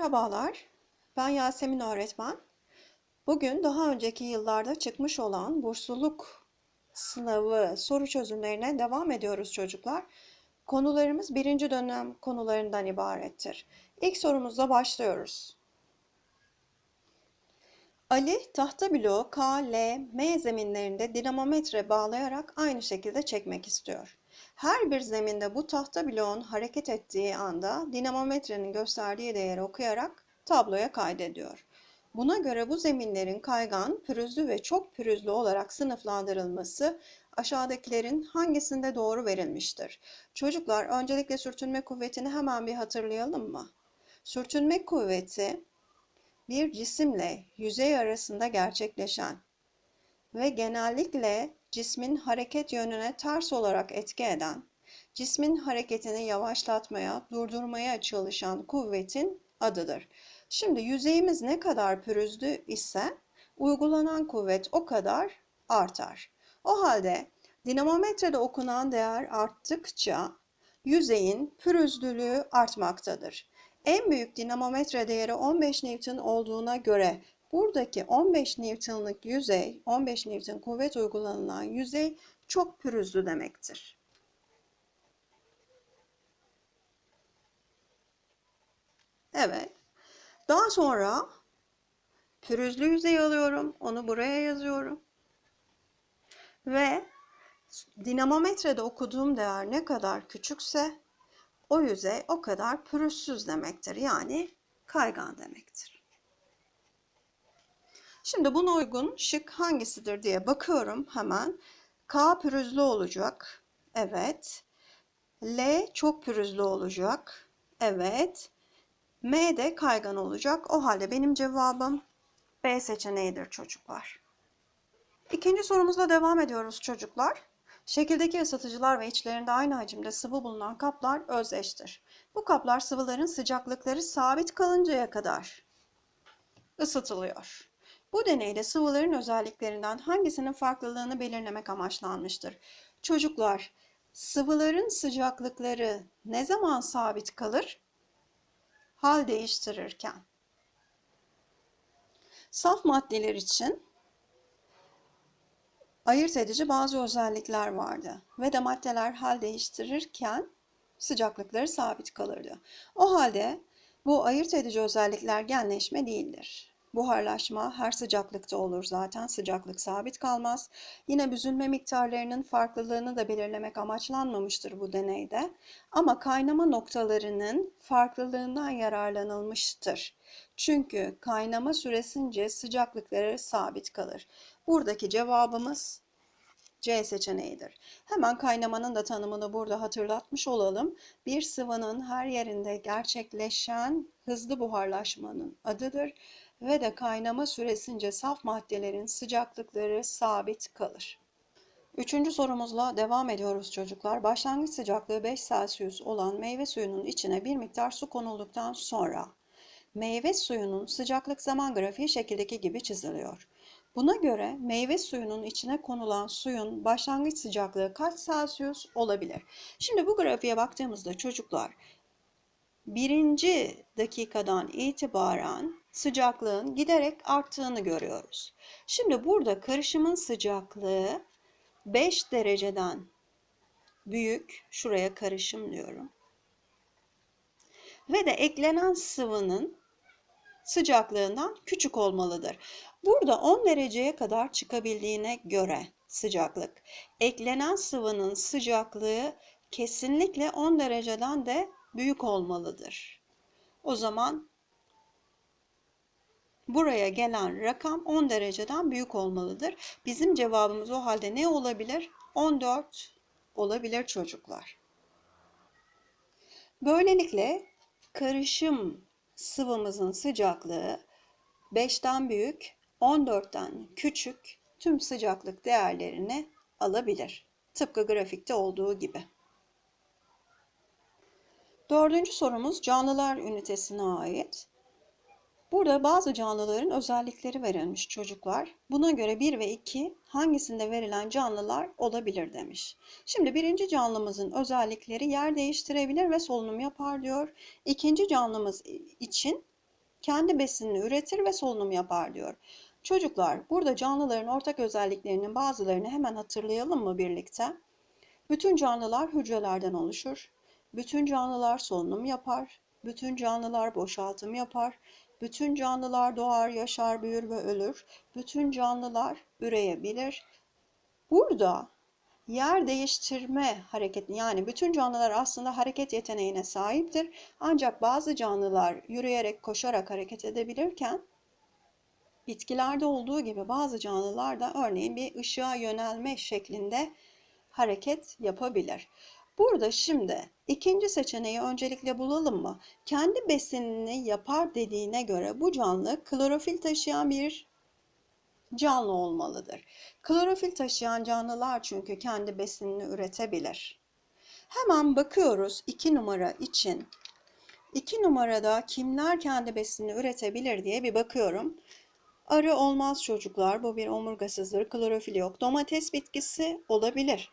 Merhabalar, ben Yasemin öğretmen. Bugün daha önceki yıllarda çıkmış olan bursluluk sınavı soru çözümlerine devam ediyoruz çocuklar. Konularımız birinci dönem konularından ibarettir. İlk sorumuzla başlıyoruz. Ali tahta bloğu K, L, M zeminlerinde dinamometre bağlayarak aynı şekilde çekmek istiyor. Her bir zeminde bu tahta bloğun hareket ettiği anda dinamometrenin gösterdiği değeri okuyarak tabloya kaydediyor. Buna göre bu zeminlerin kaygan, pürüzlü ve çok pürüzlü olarak sınıflandırılması aşağıdakilerin hangisinde doğru verilmiştir? Çocuklar öncelikle sürtünme kuvvetini hemen bir hatırlayalım mı? Sürtünme kuvveti bir cisimle yüzey arasında gerçekleşen ve genellikle cismin hareket yönüne ters olarak etki eden, cismin hareketini yavaşlatmaya, durdurmaya çalışan kuvvetin adıdır. Şimdi yüzeyimiz ne kadar pürüzlü ise uygulanan kuvvet o kadar artar. O halde dinamometrede okunan değer arttıkça yüzeyin pürüzlülüğü artmaktadır. En büyük dinamometre değeri 15 Newton olduğuna göre buradaki 15 Newton'lık yüzey, 15 Newton kuvvet uygulanılan yüzey çok pürüzlü demektir. Evet. Daha sonra pürüzlü yüzey alıyorum. Onu buraya yazıyorum. Ve dinamometrede okuduğum değer ne kadar küçükse o yüzey o kadar pürüzsüz demektir. Yani kaygan demektir. Şimdi buna uygun şık hangisidir diye bakıyorum hemen. K pürüzlü olacak. Evet. L çok pürüzlü olacak. Evet. M de kaygan olacak. O halde benim cevabım B seçeneğidir çocuklar. İkinci sorumuzla devam ediyoruz çocuklar. Şekildeki ısıtıcılar ve içlerinde aynı hacimde sıvı bulunan kaplar özdeştir. Bu kaplar sıvıların sıcaklıkları sabit kalıncaya kadar ısıtılıyor. Bu deneyde sıvıların özelliklerinden hangisinin farklılığını belirlemek amaçlanmıştır. Çocuklar, sıvıların sıcaklıkları ne zaman sabit kalır? Hal değiştirirken. Saf maddeler için ayırt edici bazı özellikler vardı ve de maddeler hal değiştirirken sıcaklıkları sabit kalırdı. O halde bu ayırt edici özellikler genleşme değildir. Buharlaşma her sıcaklıkta olur zaten sıcaklık sabit kalmaz. Yine büzülme miktarlarının farklılığını da belirlemek amaçlanmamıştır bu deneyde. Ama kaynama noktalarının farklılığından yararlanılmıştır. Çünkü kaynama süresince sıcaklıkları sabit kalır. Buradaki cevabımız C seçeneğidir. Hemen kaynamanın da tanımını burada hatırlatmış olalım. Bir sıvının her yerinde gerçekleşen hızlı buharlaşmanın adıdır ve de kaynama süresince saf maddelerin sıcaklıkları sabit kalır. Üçüncü sorumuzla devam ediyoruz çocuklar. Başlangıç sıcaklığı 5 Celsius olan meyve suyunun içine bir miktar su konulduktan sonra meyve suyunun sıcaklık zaman grafiği şekildeki gibi çiziliyor. Buna göre meyve suyunun içine konulan suyun başlangıç sıcaklığı kaç Celsius olabilir? Şimdi bu grafiğe baktığımızda çocuklar birinci dakikadan itibaren sıcaklığın giderek arttığını görüyoruz. Şimdi burada karışımın sıcaklığı 5 dereceden büyük, şuraya karışım diyorum. Ve de eklenen sıvının sıcaklığından küçük olmalıdır. Burada 10 dereceye kadar çıkabildiğine göre sıcaklık. Eklenen sıvının sıcaklığı kesinlikle 10 dereceden de büyük olmalıdır. O zaman buraya gelen rakam 10 dereceden büyük olmalıdır. Bizim cevabımız o halde ne olabilir? 14 olabilir çocuklar. Böylelikle karışım sıvımızın sıcaklığı 5'ten büyük, 14'ten küçük tüm sıcaklık değerlerini alabilir. Tıpkı grafikte olduğu gibi. Dördüncü sorumuz canlılar ünitesine ait. Burada bazı canlıların özellikleri verilmiş çocuklar. Buna göre 1 ve 2 hangisinde verilen canlılar olabilir demiş. Şimdi birinci canlımızın özellikleri yer değiştirebilir ve solunum yapar diyor. İkinci canlımız için kendi besinini üretir ve solunum yapar diyor. Çocuklar, burada canlıların ortak özelliklerinin bazılarını hemen hatırlayalım mı birlikte? Bütün canlılar hücrelerden oluşur. Bütün canlılar solunum yapar. Bütün canlılar boşaltım yapar. Bütün canlılar doğar, yaşar, büyür ve ölür. Bütün canlılar üreyebilir. Burada yer değiştirme hareketi yani bütün canlılar aslında hareket yeteneğine sahiptir. Ancak bazı canlılar yürüyerek, koşarak hareket edebilirken bitkilerde olduğu gibi bazı canlılar da örneğin bir ışığa yönelme şeklinde hareket yapabilir. Burada şimdi ikinci seçeneği öncelikle bulalım mı? Kendi besinini yapar dediğine göre bu canlı klorofil taşıyan bir canlı olmalıdır. Klorofil taşıyan canlılar çünkü kendi besinini üretebilir. Hemen bakıyoruz 2 numara için. 2 numarada kimler kendi besinini üretebilir diye bir bakıyorum. Arı olmaz çocuklar. Bu bir omurgasızdır. Klorofil yok. Domates bitkisi olabilir.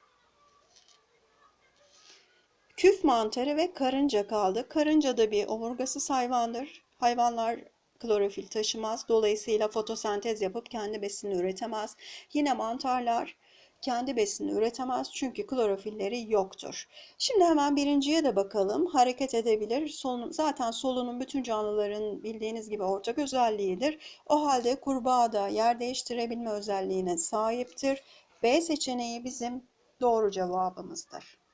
Küf mantarı ve karınca kaldı. Karınca da bir omurgasız hayvandır. Hayvanlar klorofil taşımaz. Dolayısıyla fotosentez yapıp kendi besinini üretemez. Yine mantarlar kendi besinini üretemez çünkü klorofilleri yoktur. Şimdi hemen birinciye de bakalım. Hareket edebilir. Solunum, zaten solunum bütün canlıların bildiğiniz gibi ortak özelliğidir. O halde kurbağa da yer değiştirebilme özelliğine sahiptir. B seçeneği bizim doğru cevabımızdır.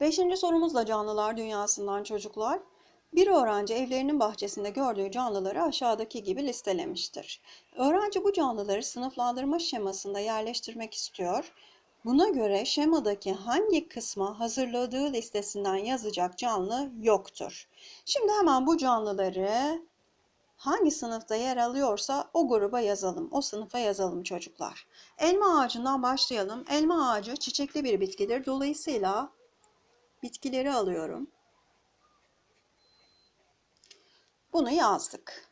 Beşinci sorumuzla canlılar dünyasından çocuklar. Bir öğrenci evlerinin bahçesinde gördüğü canlıları aşağıdaki gibi listelemiştir. Öğrenci bu canlıları sınıflandırma şemasında yerleştirmek istiyor. Buna göre şemadaki hangi kısma hazırladığı listesinden yazacak canlı yoktur. Şimdi hemen bu canlıları hangi sınıfta yer alıyorsa o gruba yazalım, o sınıfa yazalım çocuklar. Elma ağacından başlayalım. Elma ağacı çiçekli bir bitkidir. Dolayısıyla bitkileri alıyorum. Bunu yazdık.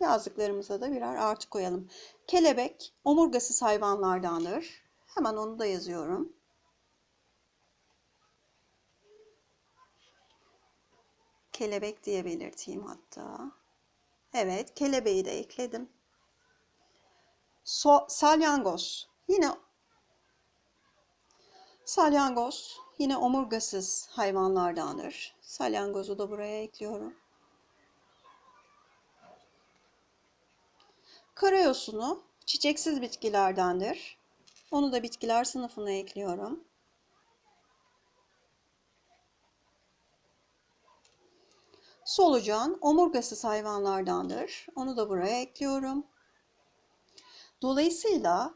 Yazdıklarımıza da birer artı koyalım. Kelebek omurgasız hayvanlardandır. Hemen onu da yazıyorum. Kelebek diye belirteyim hatta. Evet, kelebeği de ekledim. So salyangoz. Yine salyangoz yine omurgasız hayvanlardandır. Salyangozu da buraya ekliyorum. Karayosunu çiçeksiz bitkilerdendir. Onu da bitkiler sınıfına ekliyorum. Solucan omurgasız hayvanlardandır. Onu da buraya ekliyorum. Dolayısıyla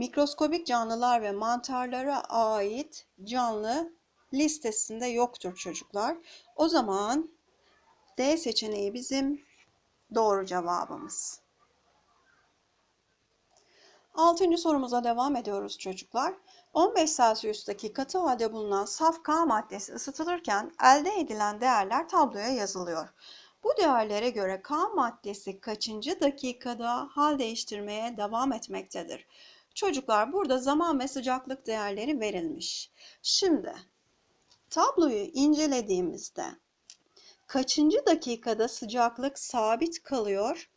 mikroskobik canlılar ve mantarlara ait canlı listesinde yoktur çocuklar. O zaman D seçeneği bizim doğru cevabımız. Altıncı sorumuza devam ediyoruz çocuklar. 15 Celsius'taki katı halde bulunan saf K maddesi ısıtılırken elde edilen değerler tabloya yazılıyor. Bu değerlere göre K maddesi kaçıncı dakikada hal değiştirmeye devam etmektedir? Çocuklar burada zaman ve sıcaklık değerleri verilmiş. Şimdi tabloyu incelediğimizde kaçıncı dakikada sıcaklık sabit kalıyor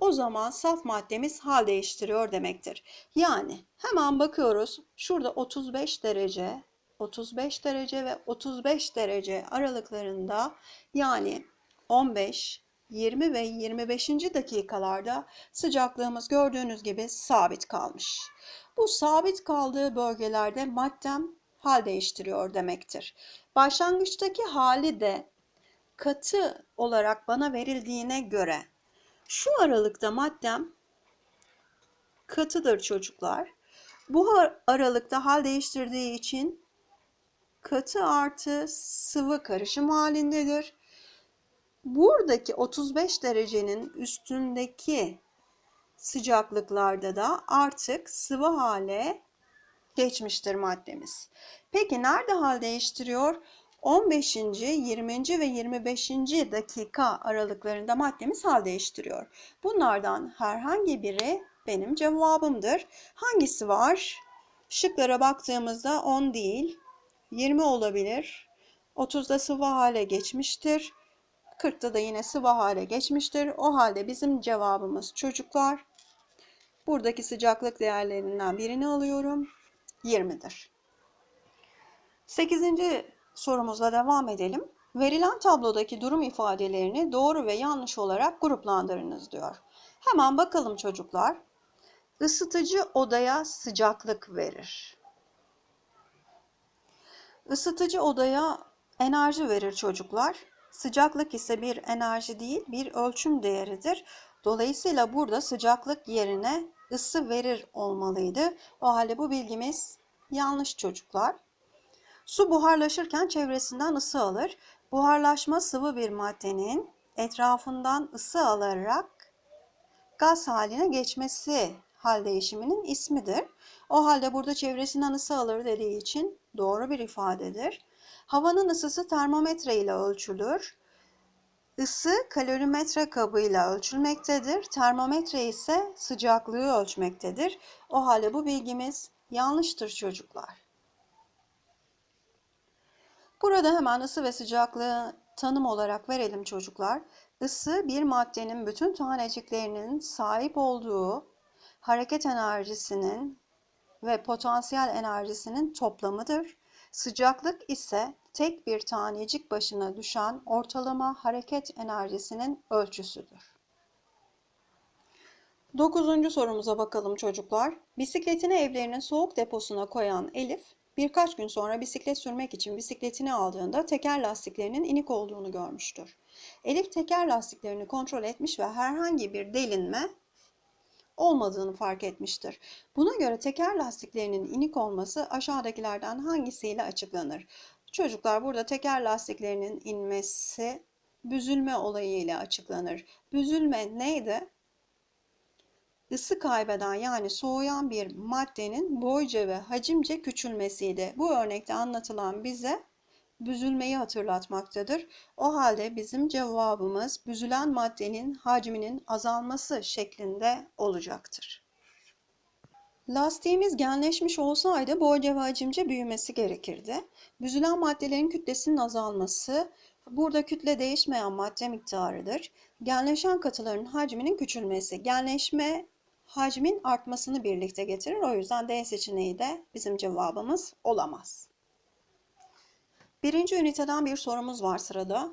o zaman saf maddemiz hal değiştiriyor demektir. Yani hemen bakıyoruz. Şurada 35 derece, 35 derece ve 35 derece aralıklarında yani 15, 20 ve 25. dakikalarda sıcaklığımız gördüğünüz gibi sabit kalmış. Bu sabit kaldığı bölgelerde maddem hal değiştiriyor demektir. Başlangıçtaki hali de katı olarak bana verildiğine göre şu aralıkta maddem katıdır çocuklar. Bu aralıkta hal değiştirdiği için katı artı sıvı karışım halindedir. Buradaki 35 derecenin üstündeki sıcaklıklarda da artık sıvı hale geçmiştir maddemiz. Peki nerede hal değiştiriyor? 15. 20. ve 25. dakika aralıklarında maddemiz hal değiştiriyor. Bunlardan herhangi biri benim cevabımdır. Hangisi var? Şıklara baktığımızda 10 değil, 20 olabilir. 30'da sıvı hale geçmiştir. 40'ta da yine sıvı hale geçmiştir. O halde bizim cevabımız çocuklar. Buradaki sıcaklık değerlerinden birini alıyorum. 20'dir. 8. sorumuzla devam edelim. Verilen tablodaki durum ifadelerini doğru ve yanlış olarak gruplandırınız diyor. Hemen bakalım çocuklar. Isıtıcı odaya sıcaklık verir. Isıtıcı odaya enerji verir çocuklar. Sıcaklık ise bir enerji değil, bir ölçüm değeridir. Dolayısıyla burada sıcaklık yerine ısı verir olmalıydı. O halde bu bilgimiz yanlış çocuklar. Su buharlaşırken çevresinden ısı alır. Buharlaşma sıvı bir maddenin etrafından ısı alarak gaz haline geçmesi hal değişiminin ismidir. O halde burada çevresinden ısı alır dediği için doğru bir ifadedir. Havanın ısısı termometre ile ölçülür. Isı kalorimetre kabıyla ölçülmektedir. Termometre ise sıcaklığı ölçmektedir. O halde bu bilgimiz yanlıştır çocuklar. Burada hemen ısı ve sıcaklığı tanım olarak verelim çocuklar. Isı bir maddenin bütün taneciklerinin sahip olduğu hareket enerjisinin ve potansiyel enerjisinin toplamıdır. Sıcaklık ise tek bir tanecik başına düşen ortalama hareket enerjisinin ölçüsüdür. Dokuzuncu sorumuza bakalım çocuklar. Bisikletini evlerinin soğuk deposuna koyan Elif, birkaç gün sonra bisiklet sürmek için bisikletini aldığında teker lastiklerinin inik olduğunu görmüştür. Elif teker lastiklerini kontrol etmiş ve herhangi bir delinme olmadığını fark etmiştir. Buna göre teker lastiklerinin inik olması aşağıdakilerden hangisiyle açıklanır? Çocuklar burada teker lastiklerinin inmesi büzülme olayıyla açıklanır. Büzülme neydi? Isı kaybeden yani soğuyan bir maddenin boyca ve hacimce küçülmesiydi. Bu örnekte anlatılan bize büzülmeyi hatırlatmaktadır. O halde bizim cevabımız büzülen maddenin hacminin azalması şeklinde olacaktır. Lastiğimiz genleşmiş olsaydı boyca ve hacimce büyümesi gerekirdi. Büzülen maddelerin kütlesinin azalması, burada kütle değişmeyen madde miktarıdır. Genleşen katıların hacminin küçülmesi, genleşme hacmin artmasını birlikte getirir. O yüzden D seçeneği de bizim cevabımız olamaz. Birinci üniteden bir sorumuz var sırada.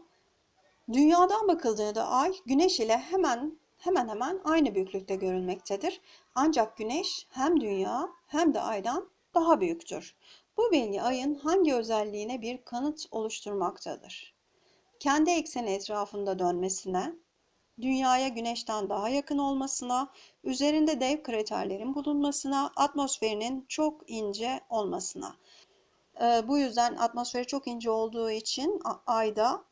Dünyadan bakıldığında ay güneş ile hemen hemen hemen aynı büyüklükte görülmektedir. Ancak güneş hem dünya hem de aydan daha büyüktür. Bu bilgi ayın hangi özelliğine bir kanıt oluşturmaktadır? Kendi ekseni etrafında dönmesine, dünyaya güneşten daha yakın olmasına, üzerinde dev kraterlerin bulunmasına, atmosferinin çok ince olmasına. Ee, bu yüzden atmosferi çok ince olduğu için ayda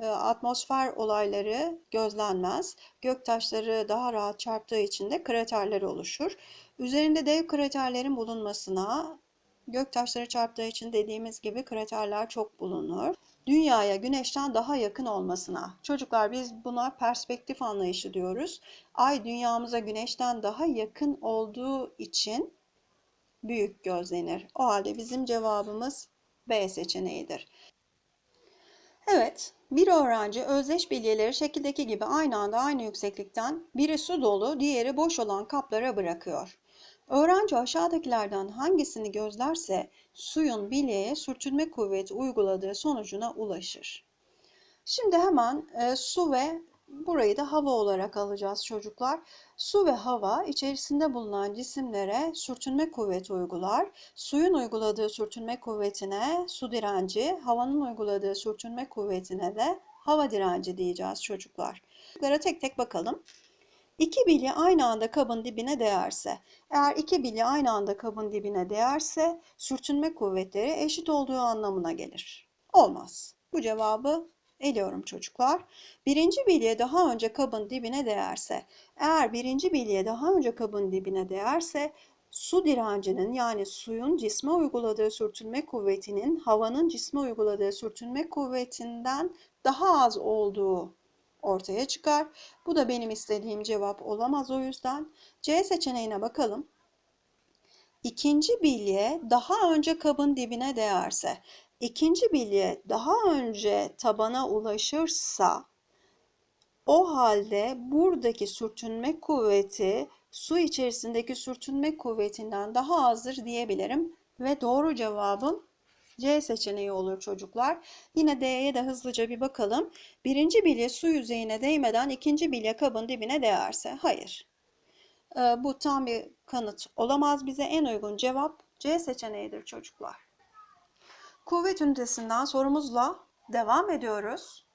e, atmosfer olayları gözlenmez. Göktaşları daha rahat çarptığı için de kraterler oluşur. Üzerinde dev kraterlerin bulunmasına, göktaşları çarptığı için dediğimiz gibi kraterler çok bulunur. Dünyaya güneşten daha yakın olmasına. Çocuklar biz buna perspektif anlayışı diyoruz. Ay dünyamıza güneşten daha yakın olduğu için büyük gözlenir. O halde bizim cevabımız B seçeneğidir. Evet, bir öğrenci özdeş bilyeleri şekildeki gibi aynı anda aynı yükseklikten biri su dolu, diğeri boş olan kaplara bırakıyor. Öğrenci aşağıdakilerden hangisini gözlerse suyun bilyeye sürtünme kuvveti uyguladığı sonucuna ulaşır. Şimdi hemen e, su ve burayı da hava olarak alacağız çocuklar. Su ve hava içerisinde bulunan cisimlere sürtünme kuvveti uygular. Suyun uyguladığı sürtünme kuvvetine su direnci, havanın uyguladığı sürtünme kuvvetine de hava direnci diyeceğiz çocuklar. Çocuklara tek tek bakalım. İki bilye aynı anda kabın dibine değerse, eğer iki bilye aynı anda kabın dibine değerse sürtünme kuvvetleri eşit olduğu anlamına gelir. Olmaz. Bu cevabı Eliyorum çocuklar. Birinci bilye daha önce kabın dibine değerse, eğer birinci bilye daha önce kabın dibine değerse, su direncinin yani suyun cisme uyguladığı sürtünme kuvvetinin havanın cisme uyguladığı sürtünme kuvvetinden daha az olduğu ortaya çıkar. Bu da benim istediğim cevap olamaz o yüzden. C seçeneğine bakalım. İkinci bilye daha önce kabın dibine değerse, ikinci bilye daha önce tabana ulaşırsa o halde buradaki sürtünme kuvveti su içerisindeki sürtünme kuvvetinden daha azdır diyebilirim ve doğru cevabım C seçeneği olur çocuklar. Yine D'ye de hızlıca bir bakalım. Birinci bilye su yüzeyine değmeden ikinci bilye kabın dibine değerse. Hayır. Ee, bu tam bir kanıt olamaz bize. En uygun cevap C seçeneğidir çocuklar. Kuvvet ünitesinden sorumuzla devam ediyoruz.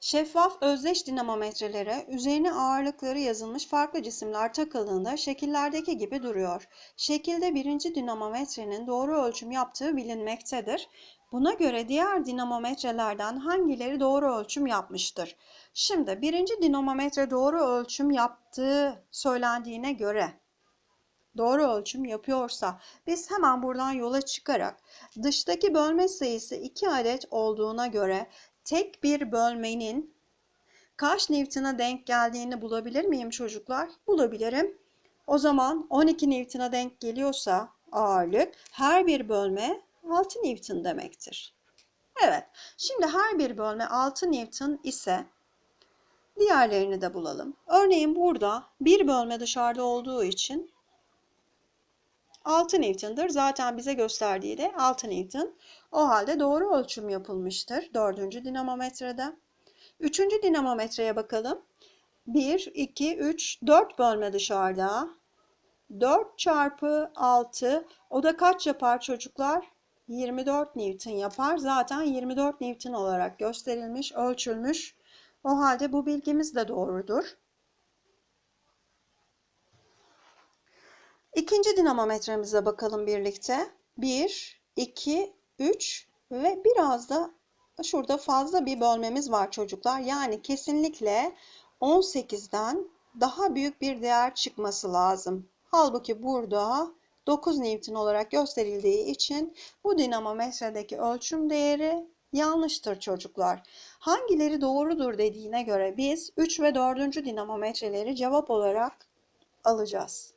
Şeffaf özdeş dinamometrelere üzerine ağırlıkları yazılmış farklı cisimler takıldığında şekillerdeki gibi duruyor. Şekilde birinci dinamometrenin doğru ölçüm yaptığı bilinmektedir. Buna göre diğer dinamometrelerden hangileri doğru ölçüm yapmıştır? Şimdi birinci dinamometre doğru ölçüm yaptığı söylendiğine göre doğru ölçüm yapıyorsa biz hemen buradan yola çıkarak dıştaki bölme sayısı 2 adet olduğuna göre tek bir bölmenin kaç Newton'a denk geldiğini bulabilir miyim çocuklar? Bulabilirim. O zaman 12 Newton'a denk geliyorsa ağırlık her bir bölme 6 Newton demektir. Evet, şimdi her bir bölme 6 Newton ise diğerlerini de bulalım. Örneğin burada bir bölme dışarıda olduğu için 6 Newton'dır. Zaten bize gösterdiği de 6 Newton. O halde doğru ölçüm yapılmıştır dördüncü dinamometrede. Üçüncü dinamometreye bakalım. 1, 2, 3, 4 bölme dışarıda. 4 çarpı 6 o da kaç yapar çocuklar? 24 Newton yapar. Zaten 24 Newton olarak gösterilmiş, ölçülmüş. O halde bu bilgimiz de doğrudur. İkinci dinamometremize bakalım birlikte. 1, 2, 3 ve biraz da şurada fazla bir bölmemiz var çocuklar. Yani kesinlikle 18'den daha büyük bir değer çıkması lazım. Halbuki burada 9 Newton olarak gösterildiği için bu dinamometredeki ölçüm değeri yanlıştır çocuklar. Hangileri doğrudur dediğine göre biz 3 ve 4. dinamometreleri cevap olarak alacağız.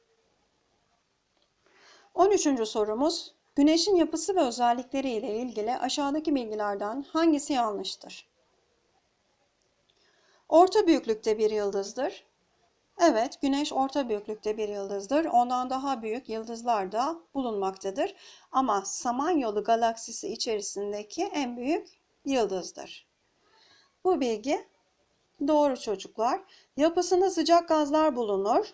13. sorumuz Güneşin yapısı ve özellikleri ile ilgili aşağıdaki bilgilerden hangisi yanlıştır? Orta büyüklükte bir yıldızdır. Evet, Güneş orta büyüklükte bir yıldızdır. Ondan daha büyük yıldızlar da bulunmaktadır. Ama Samanyolu galaksisi içerisindeki en büyük yıldızdır. Bu bilgi doğru çocuklar. Yapısında sıcak gazlar bulunur.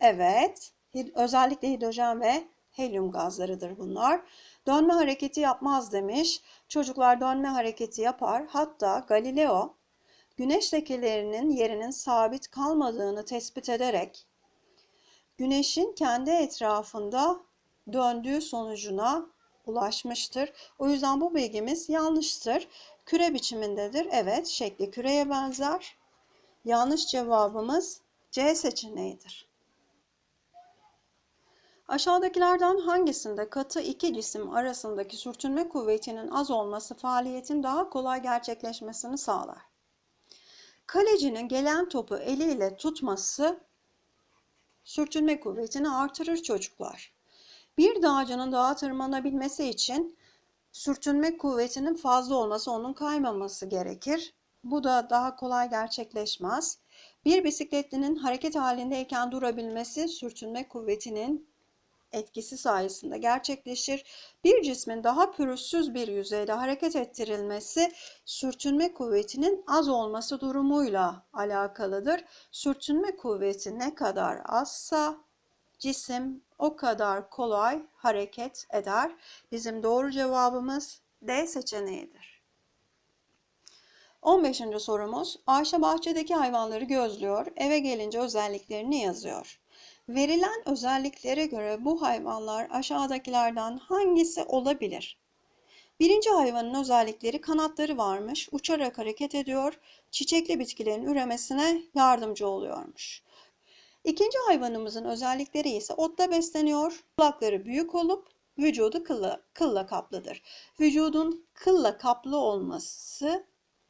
Evet, özellikle hidrojen ve helyum gazlarıdır bunlar. Dönme hareketi yapmaz demiş. Çocuklar dönme hareketi yapar. Hatta Galileo güneş lekelerinin yerinin sabit kalmadığını tespit ederek güneşin kendi etrafında döndüğü sonucuna ulaşmıştır. O yüzden bu bilgimiz yanlıştır. Küre biçimindedir. Evet, şekli küreye benzer. Yanlış cevabımız C seçeneğidir. Aşağıdakilerden hangisinde katı iki cisim arasındaki sürtünme kuvvetinin az olması faaliyetin daha kolay gerçekleşmesini sağlar? Kalecinin gelen topu eliyle tutması sürtünme kuvvetini artırır çocuklar. Bir dağcının dağa tırmanabilmesi için sürtünme kuvvetinin fazla olması, onun kaymaması gerekir. Bu da daha kolay gerçekleşmez. Bir bisikletlinin hareket halindeyken durabilmesi sürtünme kuvvetinin etkisi sayesinde gerçekleşir. Bir cismin daha pürüzsüz bir yüzeyde hareket ettirilmesi sürtünme kuvvetinin az olması durumuyla alakalıdır. Sürtünme kuvveti ne kadar azsa cisim o kadar kolay hareket eder. Bizim doğru cevabımız D seçeneğidir. 15. sorumuz Ayşe bahçedeki hayvanları gözlüyor, eve gelince özelliklerini yazıyor. Verilen özelliklere göre bu hayvanlar aşağıdakilerden hangisi olabilir? Birinci hayvanın özellikleri kanatları varmış, uçarak hareket ediyor, çiçekli bitkilerin üremesine yardımcı oluyormuş. İkinci hayvanımızın özellikleri ise otla besleniyor, kulakları büyük olup vücudu kılla, kılla kaplıdır. Vücudun kılla kaplı olması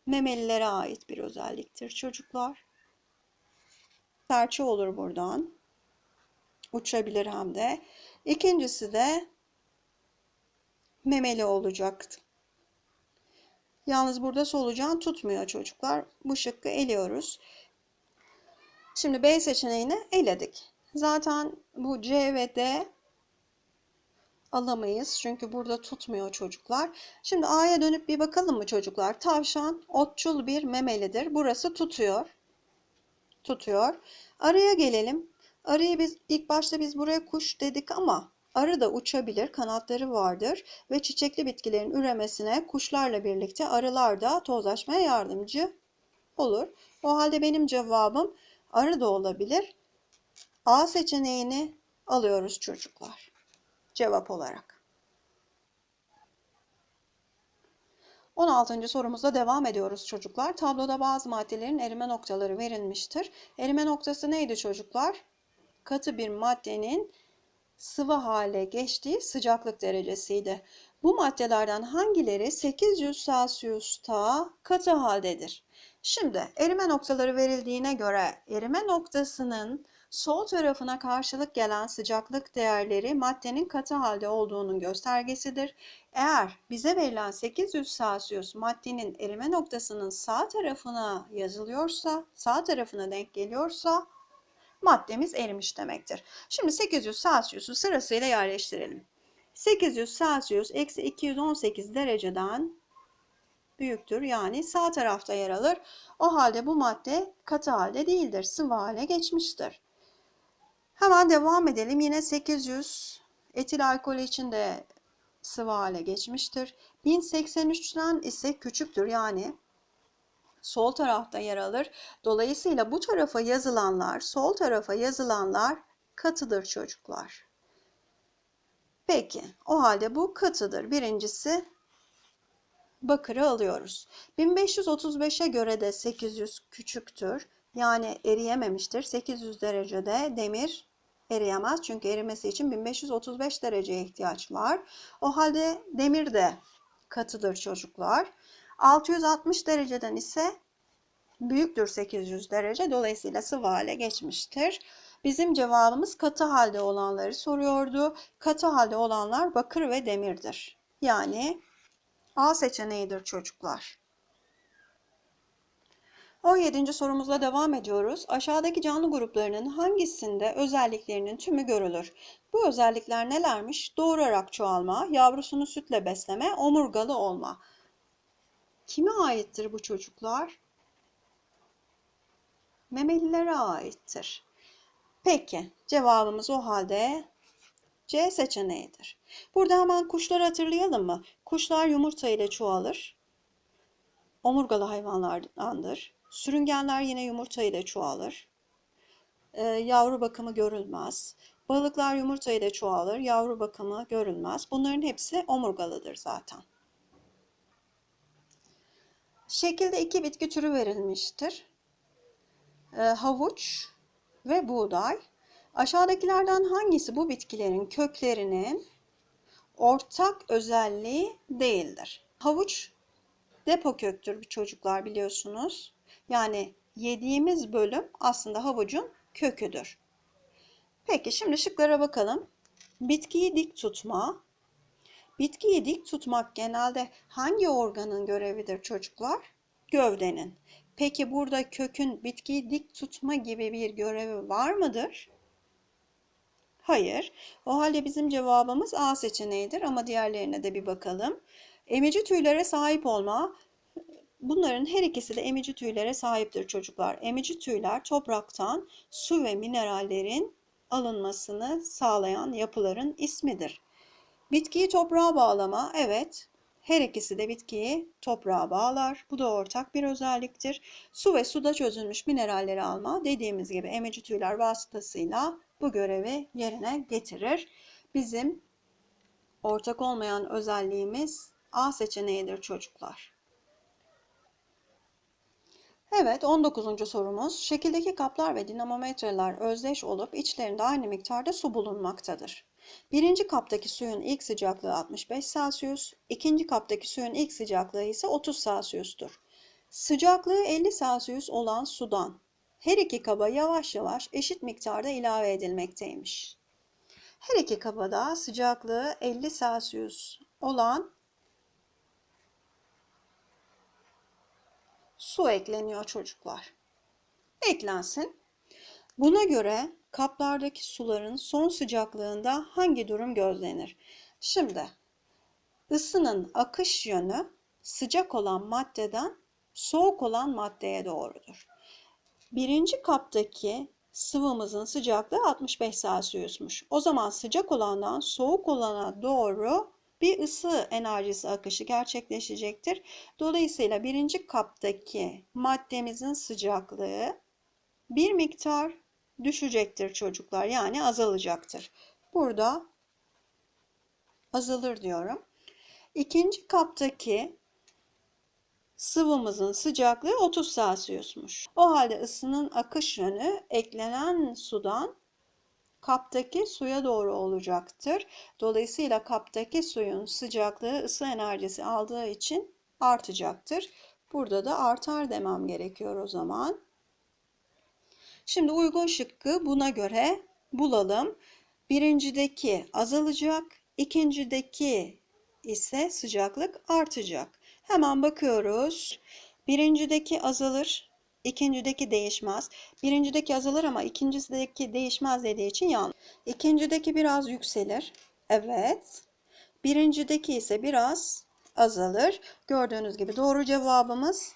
memelilere ait bir özelliktir çocuklar. Serçe olur buradan uçabilir hem de. İkincisi de memeli olacaktı. Yalnız burada solucan tutmuyor çocuklar. Bu şıkkı eliyoruz. Şimdi B seçeneğini eledik. Zaten bu C ve D alamayız. Çünkü burada tutmuyor çocuklar. Şimdi A'ya dönüp bir bakalım mı çocuklar? Tavşan otçul bir memelidir. Burası tutuyor. Tutuyor. Arıya gelelim. Arıyı biz ilk başta biz buraya kuş dedik ama arı da uçabilir, kanatları vardır ve çiçekli bitkilerin üremesine kuşlarla birlikte arılar da tozlaşmaya yardımcı olur. O halde benim cevabım arı da olabilir. A seçeneğini alıyoruz çocuklar. Cevap olarak. 16. sorumuzda devam ediyoruz çocuklar. Tabloda bazı maddelerin erime noktaları verilmiştir. Erime noktası neydi çocuklar? Katı bir maddenin sıvı hale geçtiği sıcaklık derecesiydi. Bu maddelerden hangileri 800 Celsius'ta katı haldedir? Şimdi erime noktaları verildiğine göre erime noktasının sol tarafına karşılık gelen sıcaklık değerleri maddenin katı halde olduğunun göstergesidir. Eğer bize verilen 800 Celsius maddenin erime noktasının sağ tarafına yazılıyorsa, sağ tarafına denk geliyorsa maddemiz erimiş demektir. Şimdi 800 Celsius'u sırasıyla yerleştirelim. 800 Celsius eksi 218 dereceden büyüktür. Yani sağ tarafta yer alır. O halde bu madde katı halde değildir. Sıvı hale geçmiştir. Hemen devam edelim. Yine 800 etil alkol için de sıvı hale geçmiştir. 1083'ten ise küçüktür. Yani sol tarafta yer alır. Dolayısıyla bu tarafa yazılanlar, sol tarafa yazılanlar katıdır çocuklar. Peki, o halde bu katıdır. Birincisi bakırı alıyoruz. 1535'e göre de 800 küçüktür. Yani eriyememiştir. 800 derecede demir eriyemez. Çünkü erimesi için 1535 dereceye ihtiyaç var. O halde demir de katıdır çocuklar. 660 dereceden ise büyüktür 800 derece. Dolayısıyla sıvı hale geçmiştir. Bizim cevabımız katı halde olanları soruyordu. Katı halde olanlar bakır ve demirdir. Yani A seçeneğidir çocuklar. 17. sorumuzla devam ediyoruz. Aşağıdaki canlı gruplarının hangisinde özelliklerinin tümü görülür? Bu özellikler nelermiş? Doğurarak çoğalma, yavrusunu sütle besleme, omurgalı olma. Kime aittir bu çocuklar? Memelilere aittir. Peki, cevabımız o halde C seçeneğidir. Burada hemen kuşları hatırlayalım mı? Kuşlar yumurta ile çoğalır. Omurgalı hayvanlardandır. Sürüngenler yine yumurta ile çoğalır. Ee, yavru bakımı görülmez. Balıklar yumurta ile çoğalır. Yavru bakımı görülmez. Bunların hepsi omurgalıdır zaten. Şekilde iki bitki türü verilmiştir. Ee, havuç ve buğday. Aşağıdakilerden hangisi bu bitkilerin köklerinin ortak özelliği değildir? Havuç depo köktür çocuklar biliyorsunuz. Yani yediğimiz bölüm aslında havucun köküdür. Peki şimdi şıklara bakalım. Bitkiyi dik tutma. Bitkiyi dik tutmak genelde hangi organın görevidir çocuklar? Gövdenin. Peki burada kökün bitkiyi dik tutma gibi bir görevi var mıdır? Hayır. O halde bizim cevabımız A seçeneğidir ama diğerlerine de bir bakalım. Emici tüylere sahip olma. Bunların her ikisi de emici tüylere sahiptir çocuklar. Emici tüyler topraktan su ve minerallerin alınmasını sağlayan yapıların ismidir. Bitkiyi toprağa bağlama. Evet, her ikisi de bitkiyi toprağa bağlar. Bu da ortak bir özelliktir. Su ve suda çözülmüş mineralleri alma dediğimiz gibi emici tüyler vasıtasıyla bu görevi yerine getirir. Bizim ortak olmayan özelliğimiz A seçeneğidir çocuklar. Evet 19. sorumuz. Şekildeki kaplar ve dinamometreler özdeş olup içlerinde aynı miktarda su bulunmaktadır. Birinci kaptaki suyun ilk sıcaklığı 65 Celsius, ikinci kaptaki suyun ilk sıcaklığı ise 30 Celsius'tur. Sıcaklığı 50 Celsius olan sudan her iki kaba yavaş yavaş eşit miktarda ilave edilmekteymiş. Her iki kabada sıcaklığı 50 Celsius olan su ekleniyor çocuklar. Eklensin. Buna göre kaplardaki suların son sıcaklığında hangi durum gözlenir? Şimdi ısının akış yönü sıcak olan maddeden soğuk olan maddeye doğrudur. Birinci kaptaki sıvımızın sıcaklığı 65 Celsius'muş. O zaman sıcak olandan soğuk olana doğru bir ısı enerjisi akışı gerçekleşecektir. Dolayısıyla birinci kaptaki maddemizin sıcaklığı bir miktar düşecektir çocuklar. Yani azalacaktır. Burada azalır diyorum. İkinci kaptaki sıvımızın sıcaklığı 30 Celsius'muş. O halde ısının akış yönü eklenen sudan kaptaki suya doğru olacaktır. Dolayısıyla kaptaki suyun sıcaklığı ısı enerjisi aldığı için artacaktır. Burada da artar demem gerekiyor o zaman. Şimdi uygun şıkkı buna göre bulalım. Birincideki azalacak, ikincideki ise sıcaklık artacak. Hemen bakıyoruz. Birincideki azalır, ikincideki değişmez. Birincideki azalır ama ikincideki değişmez dediği için yanlış. İkincideki biraz yükselir. Evet. Birincideki ise biraz azalır. Gördüğünüz gibi doğru cevabımız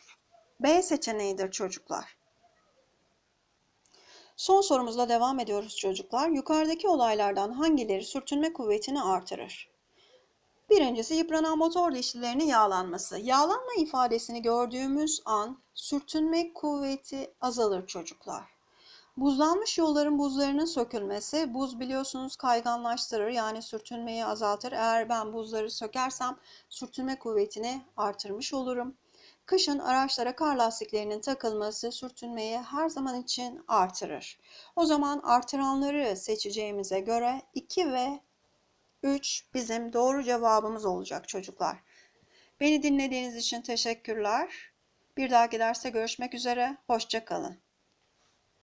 B seçeneğidir çocuklar. Son sorumuzla devam ediyoruz çocuklar. Yukarıdaki olaylardan hangileri sürtünme kuvvetini artırır? Birincisi yıpranan motor dişlilerinin yağlanması. Yağlanma ifadesini gördüğümüz an sürtünme kuvveti azalır çocuklar. Buzlanmış yolların buzlarının sökülmesi, buz biliyorsunuz kayganlaştırır yani sürtünmeyi azaltır. Eğer ben buzları sökersem sürtünme kuvvetini artırmış olurum. Kışın araçlara kar lastiklerinin takılması sürtünmeyi her zaman için artırır. O zaman artıranları seçeceğimize göre 2 ve 3 bizim doğru cevabımız olacak çocuklar. Beni dinlediğiniz için teşekkürler. Bir dahaki derste görüşmek üzere. Hoşçakalın.